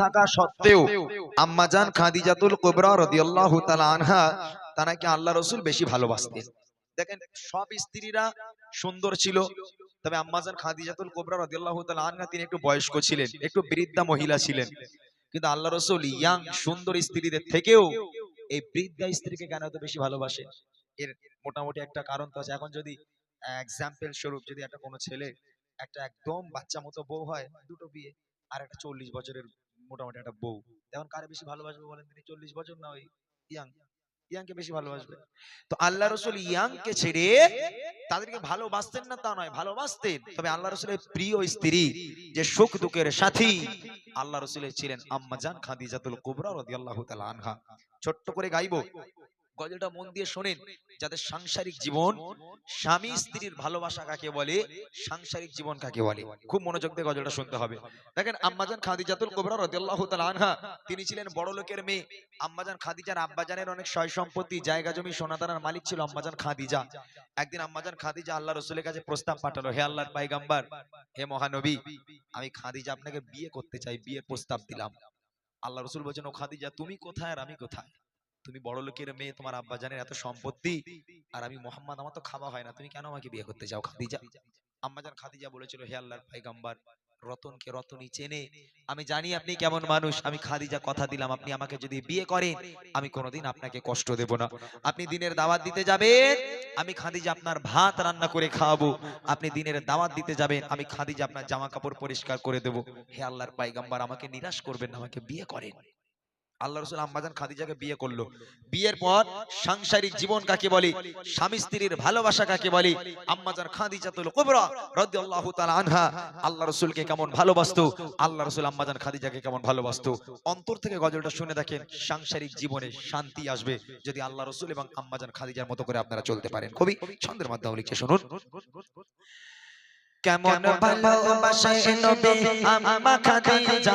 থাকা সত্ত্বেও আম্মাজান খাদিজাতুল কুবরা রাদিয়াল্লাহু তাআলা আনহা তানাকে আল্লাহ রসুল বেশি ভালোবাসতেন। দেখেন, সব স্ত্রীরা সুন্দর ছিল, তবে আম্মাজান খাদিজাতুল কুবরা রাদিয়াল্লাহু তাআলা আনহা তিনি একটু বয়স্ক ছিলেন, একটু বৃদ্ধা মহিলা ছিলেন। কিন্তু আল্লাহ রসুল ইয়াং, সুন্দর স্ত্রীদের থেকেও এই বৃদ্ধা স্ত্রীকে কেন এত বেশি ভালোবাসে? এর মোটামুটি একটা কারণ তো আছে। এখন যদি এক্সাম্পল স্বরূপ যদি একটা কোনো ছেলে একটা একদম বাচ্চা মতো বউ হয়, দুটো বিয়ে, আর একটা চল্লিশ বছরের মোটামুটি একটা বউ। এখন কারে বেশি ভালোবাসবে বলেন তিনি? চল্লিশ বছর না ওই ইয়াং? ইয়াংকে বেশি ভালোবাসবে। তো আল্লাহ রসুল ইয়াংকে ছেড়ে তাদেরকে ভালোবাসতেন না তা নয়, ভালোবাসতেন। তবে আল্লাহ রসুলের প্রিয় স্ত্রী, যে সুখ দুঃখের সাথী, আল্লাহ রসুলের ছিলেন আম্মাজান খাদিজাতুল কুবরা রাদিয়াল্লাহু তাআলা আনহা। ছোট্ট করে গাইবো। গজলটা মন দিয়ে শোনেন যাদের সাংসারিক জীবন, স্বামী স্ত্রীর ভালোবাসা কাকে বলে, সাংসারিক জীবন কাকে বলে। খুব মনোযোগ দিয়ে গজলটা শুনতে হবে। দেখেন, আম্মাজান খাদিজাতুল কুবরা রাদিয়াল্লাহু আনহা, তিনি ছিলেন বড় লোকের মেয়ে। আম্মাজান খাদিজার আব্বাজানের অনেক সয় সম্পত্তি জায়গা জমি, সোনাদানার মালিক ছিল আম্মাজান খাদিজা। একদিন আম্মাজান খাদিজা আল্লাহ রসুলের কাছে প্রস্তাব পাঠালো, হে আল্লাহর পাইগাম্বার, হে মহানবী, আমি খাদিজা আপনাকে বিয়ে করতে চাই, বিয়ের প্রস্তাব দিলাম। আল্লাহ রসুল বলছেন, ও খাদিজা, তুমি কোথায় আর আমি কোথায়? তুমি বড় লোকের মেয়ে তোমার আব্বা জানের এত সম্পত্তি। আর আমি মোহাম্মদ আমার তো খাওয়া হয় না। তুমি কেন আমাকে বিয়ে করতে চাও খাদিজা? আম্মাজান খাদিজা। বলেছিল হে আল্লাহর পাইগাম্বার রতনকে রতনই চেনে। আমি জানি আপনি কেমন মানুষ। আমি খাদিজা কথা দিলাম আপনি আমাকে যদি বিয়ে করেন আমি কোনোদিন আপনাকে কষ্ট দেব না। আপনি দিনের দাওয়াত দিতে যাবেন আমি খাদিজা আপনার ভাত রান্না করে খাওয়াবো। আপনি দিনের দাওয়াত দিতে যাবেন আমি খাদিজা আপনার জামা কাপড় পরিষ্কার করে দেব। হে আল্লাহর পাইগাম্বার আমাকে নিরাশ করবেন না আমাকে বিয়ে করেন। আল্লাহ রসুল আম্মাজান খাদিজাকে বিয়ে করল। বিয়ের পর সাংসারিক জীবন কাকে বলে? স্বামী স্ত্রীর ভালোবাসা কাকে বলে? আম্মাজান খাদিজাতুল কুবরা রাদিয়াল্লাহু তাআলা আনহা। আল্লাহ রসুলকে কেমন ভালোবাসতো? আল্লাহ রসুল আম্মাজান খাদিজাকে কেমন ভালোবাসতো? অন্তর থেকে গজলটা শুনে দেখেন সাংসারিক জীবনে শান্তি আসবে যদি আল্লাহ রসুল এবং আম্মাজান খাদিজার মতো করে আপনারা চলতে পারেন। কবি ছন্দের মাধ্যমে লিখে শুনুন। কেমন ভালোবাসায় নবী আম্মা খাদিজা?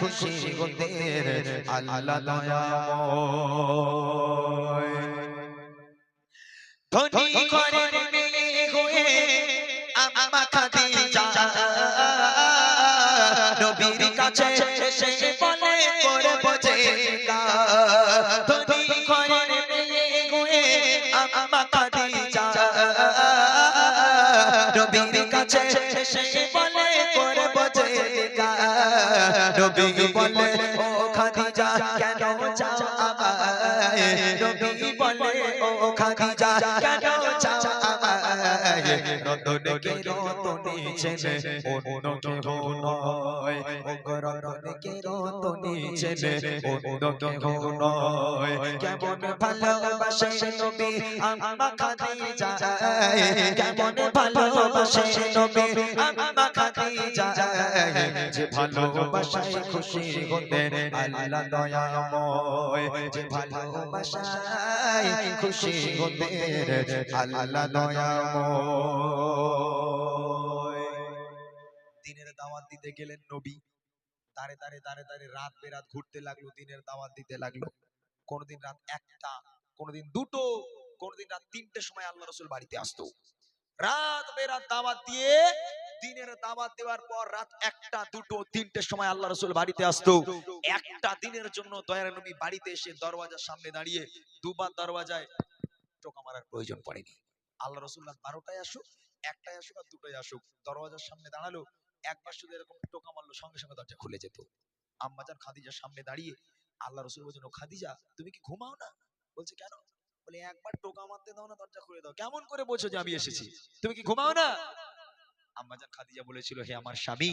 খুশি হলেন আল্লাহ দয়াময় ধনী ঘরের মেয়ে হয়ে আম্মা খাদিজা নবীর কাছে এসে বলে করে বোঝে ধনী ঘরের মেয়ে হয়ে আম্মা খাদিজা নবীর কাছে এসে নবী বলে ও খাদিজা কেন চাও আমায়? নবী বলে ও খাদিজা কেন চাও আমায়? রতনকে রতনে অন্য কেহ নয় রতনকে রতনে অন্য কেহ নয় কেমন ভালোবাসে নবী আম্মা খাদিজা কেমন ভালোবাসে নবী আম্মা খাদিজা যে ভালোবাসায় খুশি হতেন আল্লাহ দয়াময় যে ভালোবাসায় খুশি হতেন আল্লাহ একটা দিনের আল্লাহ রসুল বাড়িতে আসতো। একটা দিনের জন্য দয়ার নবী বাড়িতে এসে দরওয়াজার সামনে দাঁড়িয়ে দুবার দরওয়াজায় টোকা মারার প্রয়োজন পড়েনি। আল্লাহ রসুল্লাহ বারোটায় আসুক একটাই আসুক আর দুটোই আসুক। দরওয়াজার সামনে দাঁড়াল, একবার শুধু এরকম টোকা মারলো, সঙ্গে সঙ্গে দরজা খুলে যেত। আম্মাজান খাদিজার সামনে দাঁড়িয়ে আল্লাহ রসুল বলছেন, ও খাদিজা, তুমি কি ঘুমাও না? বলছে, কেন? বলে, একবার টোকা মারতে দাও না, দরজা খুলে দাও। কেমন করে বলছো যে আমি এসেছি? তুমি কি ঘুমাও না? আম্মাজান খাদিজা বলেছিল, হে আমার স্বামী,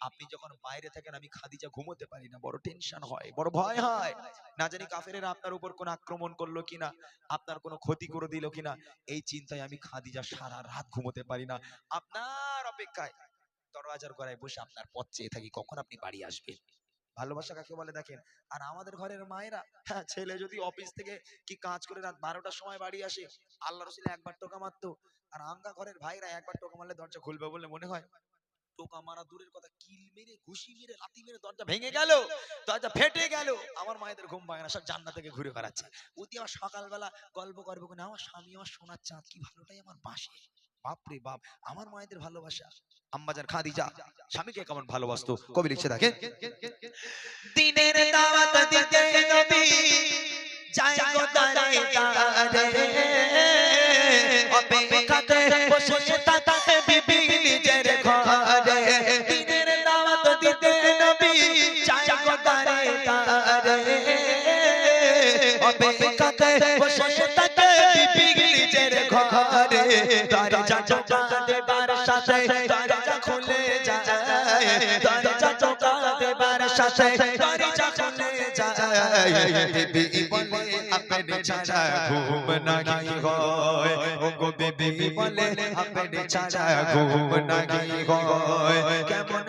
আপনি যখন বাইরে থাকেন, আমি খাদিজা ঘুমোতে পারি না। বড় টেনশন হয়, বড় ভয় হয়। না জানি কাফেরেরা আপনার উপর কোন আক্রমণ করল কিনা, আপনার কোনো ক্ষতি করে দিল কিনা। এই চিন্তায় আমি খাদিজা সারা রাত ঘুমোতে পারি না। আপনার অপেক্ষায় দরওয়াজার গড়ায় বসে আপনার পথ চেয়ে থাকি। কখন আপনি বাড়ি আসবেন? ভালোবাসা কাকে বলে দেখেন? আর আমাদের ঘরের মায়েরা হ্যাঁ ছেলে যদি অফিস থেকে কি কাজ করে রাত বারোটার সময় বাড়ি আসে, আল্লাহ রসুল একবার টোকা মারতো। আর আঙ্গা ঘরের ভাইরা একবার টোকা মারলে দরজা খুলবে বলে মনে হয়। টোকা মারা দূরের কথা, কিল মেরে, ঘুষি মেরে, লাথি মেরে দরজা ভেঙে গেল, দরজা ফেটে গেল। আমার মায়েদের ঘুম ভাঙে না, সব জান্নাত থেকে ঘুরে বেড়াচ্ছে। ওদি আমার সকালবেলা গল্প করব না আমার স্বামী আমার সোনার চাঁদ, কি ভালোটাই আমার বাসে বাপরে বাপ আমার মায়েদের ভালোবাসা। আম্মাজান খাদিজা স্বামীকে কেমন ভালোবাসতো? কবি লিখছে দেখে। দিনের দাওয়াত দিতে নবী যায় গো দারে দারে অপেক্ষাতে বসে থাকে বিবি নিজের ঘরে। দিনের দাওয়াত দিতে নবী যায় গো দারে দারে অপেক্ষাতে বসে ঘরে দরজা চোখা দেবার সাথে দরজা খুলে যায় দরজা চোখা দেবার সাথে দরজা খুলে যায় বিবি বলে আপনি ছাড়া ঘুম নাহি হয় ও গো বিবি বলে আপনি ছাড়া ঘুম নাহি হয় কেমন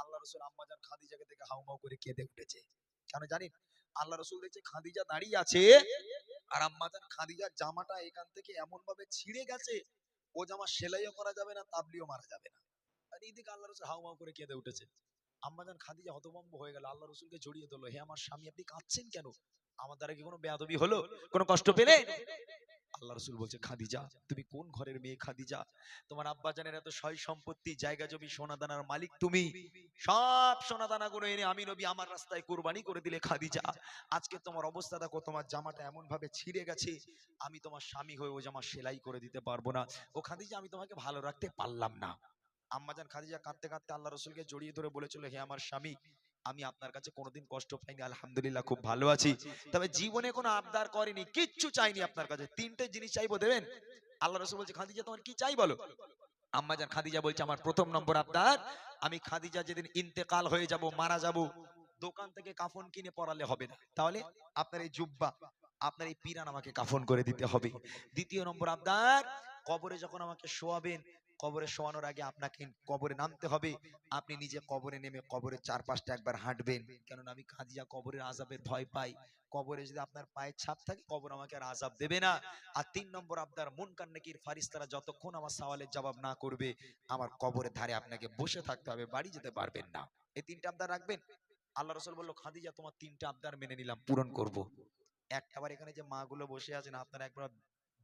আল্লাহ রসুল আম্মাজান খাদিজাকে দেখে হাউমাউ করে কেঁদে উঠেছে। কেন জানেন আল্লাহ রসুল দেখছে খাদিজা দাঁড়িয়ে আছে আর আম্মাজান খাদিজার জামাটা এখান থেকে এমন ভাবে ছিঁড়ে গেছে, ও জামা সেলাইও করা যাবে না, তাবলিও মারা যাবে না। আর এইদিকে আল্লাহ রসুল হাউমাউ করে কেঁদে উঠেছে। আম্মাজান খাদিজা হতভম্ব হয়ে গেল আল্লাহ রসুলকে জড়িয়ে ধরলো, হে আমার স্বামী, আপনি কাঁদছেন কেন? আমার দ্বারা কি কোনো বেয়াদবি হলো? কোনো কষ্ট পেলে আল্লাহ রসুল বলছে, খাদিজা, তুমি কোন ঘরের মেয়ে খাদিজা? তোমার আব্বা জানের এত সয় সম্পত্তি, জায়গা জমি সোনা দানার মালিক তুমি? সব সোনা দানা গুলো এনে আমি নবী আমার রাস্তায় কোরবানি করে দিলে খাদিজা। আজকে তোমার অবস্থা দেখো, তোমার জামাটা এমন ভাবে ছিঁড়ে গেছে, আমি তোমার স্বামী হয়ে ও জামা সেলাই করে দিতে পারব না। ও খাদিজা, আমি তোমাকে ভালো রাখতে পারলাম না। আম্মাজান খাদিজা কাঁদতে কাঁদতে আল্লাহ রসুলকে জড়িয়ে ধরে বলেছিল, হে আমার স্বামী আমি আপনার কাছে কোনোদিন কষ্ট পাইনি, আলহামদুলিল্লাহ খুব ভালো আছি। তবে জীবনে কোনো আবদার করেনি, কিচ্ছু চাইনি আপনার কাছে। তিনটে জিনিস চাইব, দেবেন? আল্লাহ রসুল বলছে, খাদিজা, তোমার কি চাই বলো? আম্মাজান খাদিজা বলছে, আমার প্রথম নম্বর আবদার, আমি খাদিজা যেদিন ইন্তেকাল হয়ে যাব, মারা যাব, দোকান থেকে কাফন কিনে পরালে হবে না। তাহলে আপনার এই জুব্বা, আপনার এই পিরান আমাকে কাফন করে দিতে হবে। দ্বিতীয় নম্বর আবদার, কবরে যখন আমাকে শোয়াবেন কবরে শোয়ানোর আগে আপনাকে কবরে নামতে হবে। আপনি নিজে কবরে নেমে কবরের চারপাশটা একবার হাঁটবেন। কেননা আমি খাদিজা কবরের আজাবের ভয় পাই। কবরে যদি আপনার পায়ের ছাপ থাকে, কবর আমাকে আর আজাব দেবে না। আর তিন নম্বর আবদার মন কান্নাকির ফারিস্তারা যতক্ষণ আমার সওয়ালের জবাব না করবে, আমার কবরের ধারে আপনাকে বসে থাকতে হবে, বাড়ি যেতে পারবেন না। এই তিনটা আবদার রাখবেন? আল্লাহ রসুল বলল, খাদিজা, তোমার তিনটা আবদার মেনে নিলাম, পূরণ করব। একটা আবার এখানে যে মাগুলো বসে আছেন, আপনারা একবার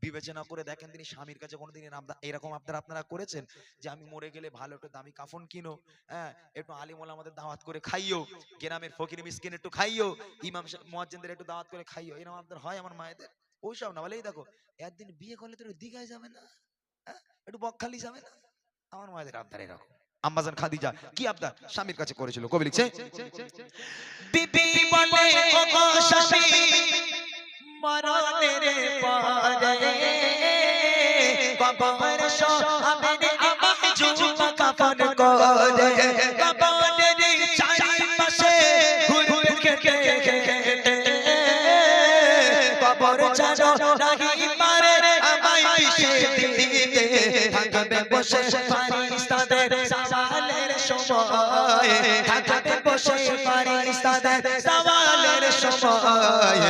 বিবেচনা করে দেখেন তিনি স্বামীর কাছে কোনোদিন এরকম আপনারা আপনারা করেছেন যে আমি মরে গেলে ভালো একটু দামি কাফন কিনো হ্যাঁ একটু আলিমুল আমাদের দাওয়াত করে খাইও গ্রামের ফকির মিসকিন একটু খাইও ইমাম মুয়াজ্জিনদের একটু দাওয়াত করে খাইও এরকম আপনাদের হয় আমার মায়েদের? ওইসব না বলে দেখো একদিন বিয়ে করলে তো দীঘায় যাবে না? হ্যাঁ? একটু বকখালি যাবে না? আমার মায়েদের আবদার এরকম। আম্মাজান খাদিজা কি আবদার? স্বামীর কাছে করেছিল। কবি লিখছে বিবি বলে ও স্বামী মরণের পরে কবর শোয়াবেন আমায় জুমা কাফন করে কবরের চারিপাশে কেটে কেটে কবর জানো নাহি পারে আমায় পিছে দিতে। থাকবে বসে ফারিস্তাদের সওয়ালের সময়। থাকবে বসে ফারিস্তাদের সওয়ালের সময়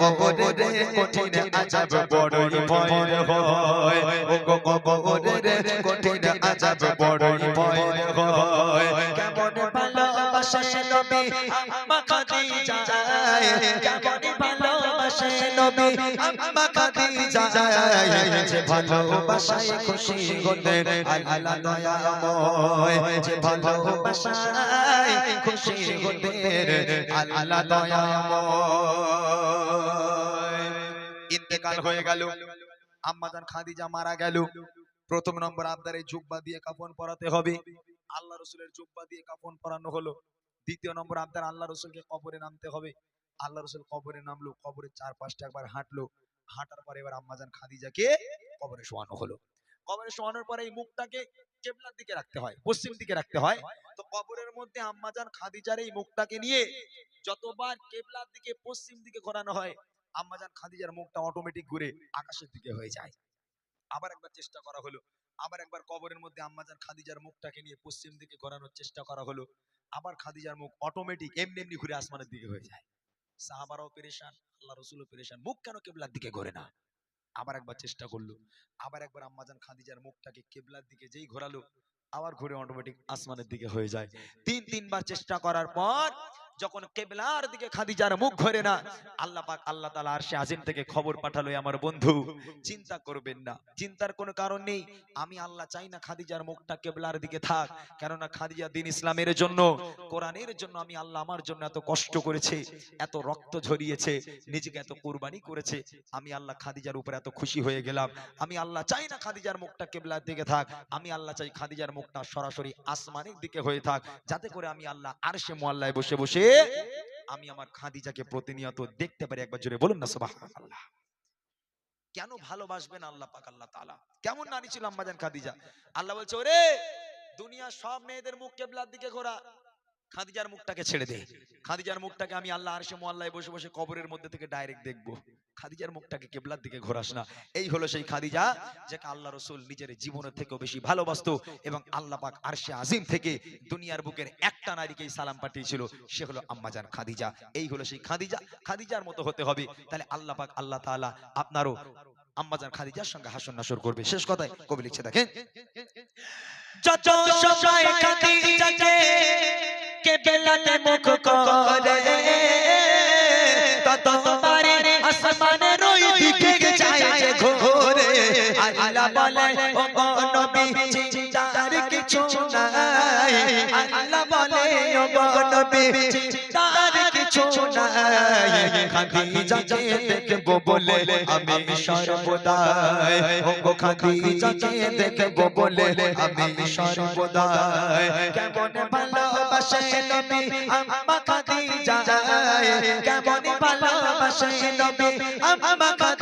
কবরে কঠিন আজাব বড়ই ভয়ের হয় ও কবরে কঠিন আজাব বড়ই ভয়ের হয় কেমন ভালোবাসে নবী আম্মা খাদিজা কেমন খাদিজা ইন্তেকাল হয়ে গেল খাদিজা মারা গেল। প্রথম নম্বর আবদারে জুব্বা দিয়ে কাফন পরাতে হবে। আল্লাহ রসুলের জুব্বা দিয়ে কাফন পরানো হলো। দ্বিতীয় নম্বর আপনার আল্লাহ রসুলকে কবরে নামতে হবে। আল্লাহ রসুল কবরে নামলো, কবরে চার পাঁচটা একবার হাঁটলো, হাঁটার পরে এবার আম্মাজান খাদিজাকে কবরে শোয়ানো হলো। কবরে শোয়ানোর পরে এই মুখটাকে কেবলার দিকে রাখতে হয়, পশ্চিম দিকে রাখতে হয়। তো কবরের মধ্যে আম্মাজান খাদিজার এই মুখটাকে নিয়ে যতবার কেবলার দিকে, পশ্চিম দিকে ঘোরানো হয় আম্মাজান খাদিজার মুখটা অটোমেটিক ঘুরে আকাশের দিকে হয়ে যায়। আবার একবার চেষ্টা করা হলো, আবার একবার কবরের মধ্যে আম্মাজান খাদিজার মুখটাকে নিয়ে পশ্চিম দিকে ঘোরানোর চেষ্টা করা হলো, আবার খাদিজার মুখ অটোমেটিক এমনি এমনি ঘুরে আসমানের দিকে হয়ে যায়। সাহাবারাও পেরেশান আল্লাহ রসুলও পেরেশান। মুখ কেন কেবলার দিকে ঘোরে না? আবার একবার চেষ্টা করল, আবার একবার আম্মাজান খাদিজার মুখটাকে কেবলার দিকে যেই ঘোরালো, আবার ঘুরে অটোমেটিক আসমানের দিকে হয়ে যায়। তিন, তিনবার চেষ্টা করার পর যখন কেবলার দিকে খাদিজার মুখ ঘোরে না, আল্লাহ পাক আল্লাহ তাআলা আরশে আজিম থেকে খবর পাঠালো আমার বন্ধু, চিন্তা করবেন না, চিন্তার কোনো কারণ নেই, আমি আল্লাহ চাই না খাদিজার মুখটা কেবলার দিকে থাক, কেননা খাদিজা দিন ইসলামের জন্য, কোরআনের জন্য আমি আল্লাহ আমার জন্য এত কষ্ট করেছে, এত রক্ত ঝরিয়েছে, নিজেকে এত কোরবানি করেছে, আমি আল্লাহ খাদিজার উপর এত খুশি হয়ে গেলাম, আমি আল্লাহ চাই না খাদিজার মুখটা কেবলার দিকে থাক, আমি আল্লাহ চাই খাদিজার মুখটা সরাসরি আসমানের দিকে হয়ে থাক, যাতে করে আমি আল্লাহ আর সে মোয়াল্লায় বসে বসে আমি আমার খাদিজাকে প্রতিনিয়ত দেখতে পারি। একবার জোরে বলুন না, সুবহানাল্লাহ। কেন ভালোবাসবেন আল্লাহ পাক, আল্লাহ তাআলা? কেমন নারী ছিল আম্মাজান খাদিজা? আল্লাহ বলছে, ওরে দুনিয়া সব মেয়েদের মুখ কেবলার দিকে ঘোরা। খাদিজার মুখটাকে ছেড়ে দে। খাদিজার মুখটাকে আমি আল্লাহ আরশে মোয়াল্লায় বসে বসে কবরের মধ্যে থেকে ডাইরেক্ট দেখব। খাদিজার মুখটাকে কেবলার দিকে ঘোরাস না। এই হলো সেই খাদিজা, যাকে আল্লাহ রসুল নিজের জীবনের থেকেও বেশি ভালোবাসতো এবং আল্লাহ পাক আরশে আজিম থেকে দুনিয়ার বুকের একটা নারীকেই সালাম পাঠিয়েছিল, সে হলো আম্মাজান খাদিজা। এই হলো সেই খাদিজা। খাদিজার মতো হতে হবে। তাহলে আল্লাহ পাক, আল্লাহ তাআলা আপনারও আম্মাজান খাদিজার সঙ্গে হাসন নাসর করবে। শেষ কথায় কবি লিখছে, দেখেন, যত সময় খাদিজাকে কেবলাতে মুখ করে তত বারে আসমানে রই দিকে যে ঘোরে আল্লাহ বলে ও নবী চিন্তার কিছু নাই আল্লাহ বলে ও নবী নাই খাদিজাকে দেখব বলে আমি সর্বদাই ও গো খাদিজাকে দেখব বলে আমি সর্বদাই কেমন ভালোবাসে নবী? আম্মা খাদিজা কেমন ভালোবাসে নবী? আম্মা খাদিজা